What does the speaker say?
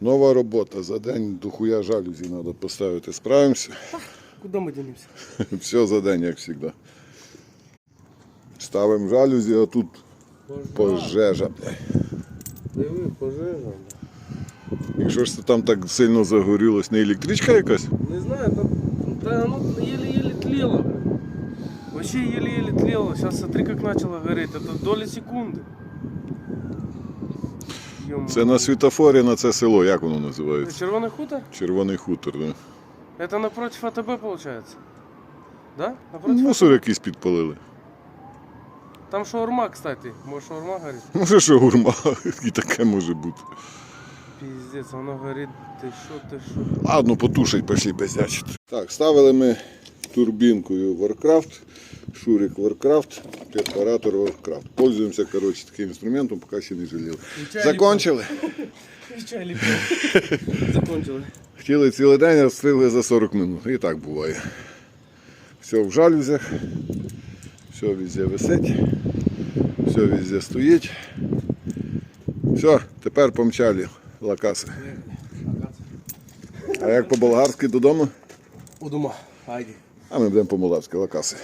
Нова робота. За день дохуя жалюзі треба поставити. Справимося. Куда мы денемся? Все за день, як завжди. Ставимо жалюзі, а тут пожежа. бля. Диви, пожежа. Якщо ж це там так сильно загорілось, не електричка якась? Не знаю, там, да оно еле-еле тлело. блин. Вообще еле-еле тлело. Сейчас смотри, как начало гореть. Это доли секунды. Ё-моё. Це на світофорі на це село, як воно називається? Червоный хутор? Червоний хутор. Да? Это напротив АТБ получается? Да? Напротив Мусор якийсь підпалили. Там шаурма, кстати. Может шаурма горит? Може, що гурма, і таке може бути. Пиздец, оно горит. Ты шо, ты шо? Ладно, потушить, пішли безячити. Так, ставили ми турбінкою Warcraft, Шурик Warcraft, перфоратор Warcraft. Пользуємося, коротше, таким інструментом, поки ще не жаліли. Закончили. Закончили. Хотіли цілий день, а встигли за 40 минут. І так буває. Все в жалюзях, все везде висить, все везде стоїть. Все, тепер помчали лакаси. А як по-болгарськи додому? У дома. А ми будемо по-молдавськи лакаси.